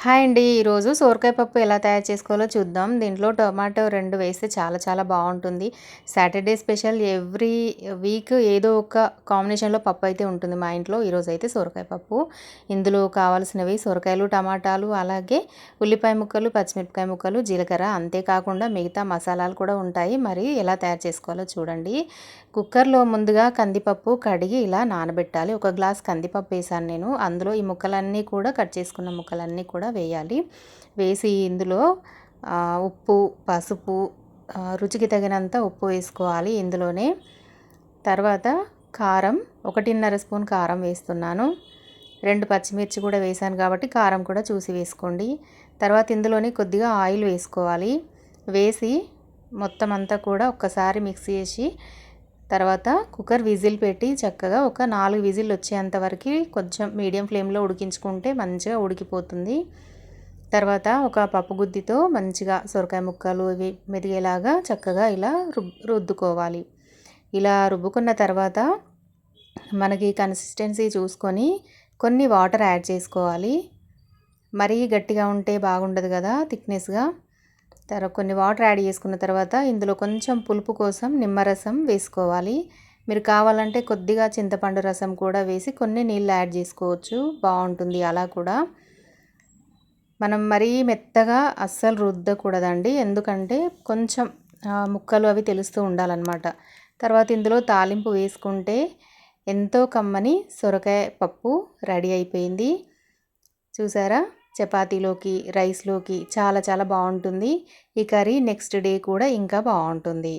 Hi అండి. ఈరోజు సోరకాయ పప్పు ఎలా తయారు చేసుకోవాలో చూద్దాం. దీంట్లో టొమాటో రెండు వేస్తే చాలా చాలా బాగుంటుంది. సాటర్డే స్పెషల్ ఎవ్రీ వీక్ ఏదో ఒక కాంబినేషన్లో పప్పు అయితే ఉంటుంది మా ఇంట్లో. ఈరోజు అయితే సోరకాయ పప్పు. ఇందులో కావాల్సినవి సొరకాయలు టమాటాలు అలాగే ఉల్లిపాయ ముక్కలు పచ్చిమిరపకాయ ముక్కలు జీలకర్ర అంతేకాకుండా మిగతా మసాలాలు కూడా ఉంటాయి. మరి ఎలా తయారు చేసుకోవాలో చూడండి. కుక్కర్లో ముందుగా కందిపప్పు కడిగి ఇలా నానబెట్టాలి. ఒక గ్లాస్ కందిపప్పు వేసాను నేను. అందులో ఈ ముక్కలన్నీ కూడా కట్ చేసుకున్న ముక్కలన్నీ కూడా కూడా వేయాలి. వేసి ఇందులో ఉప్పు పసుపు రుచికి తగినంత ఉప్పు వేసుకోవాలి ఇందులోనే. తర్వాత కారం ఒకటిన్నర స్పూన్ కారం వేస్తున్నాను. రెండు పచ్చిమిర్చి కూడా వేసాను కాబట్టి కారం కూడా చూసి వేసుకోండి. తర్వాత ఇందులోనే కొద్దిగా ఆయిల్ వేసుకోవాలి. వేసి మొత్తం అంతా కూడా ఒక్కసారి మిక్స్ చేసి తర్వాత కుక్కర్ విజిల్ పెట్టి చక్కగా ఒక నాలుగు విజిల్ వచ్చేంత వరకు కొంచెం మీడియం ఫ్లేమ్లో ఉడికించుకుంటే మంచిగా ఉడికిపోతుంది. తర్వాత ఒక పప్పు గుద్దితో మంచిగా సొరకాయ ముక్కలు ఇవి మెదిగేలాగా చక్కగా ఇలా రుద్దుకోవాలి. ఇలా రుబ్బుకున్న తర్వాత మనకి కన్సిస్టెన్సీ చూసుకొని కొన్ని వాటర్ యాడ్ చేసుకోవాలి. మరీ గట్టిగా ఉంటే బాగుండదు కదా థిక్నెస్గా. తర్వాత కొన్ని వాటర్ యాడ్ చేసుకున్న తర్వాత ఇందులో కొంచెం పులుపు కోసం నిమ్మరసం వేసుకోవాలి. మీరు కావాలంటే కొద్దిగా చింతపండు రసం కూడా వేసి కొన్ని నీళ్ళు యాడ్ చేసుకోవచ్చు. బాగుంటుంది అలా కూడా. మనం మరీ మెత్తగా అస్సలు రుద్దకూడదండి. ఎందుకంటే కొంచెం ముక్కలు అవి తెలుస్తూ ఉండాలన్నమాట. తర్వాత ఇందులో తాలింపు వేసుకుంటే ఎంతో కమ్మని సొరకాయ పప్పు రెడీ అయిపోయింది. చూసారా? చపాతీలోకి రైస్లోకి చాలా చాలా బాగుంటుంది. ఈ కర్రీ నెక్స్ట్ డే కూడా ఇంకా బాగుంటుంది.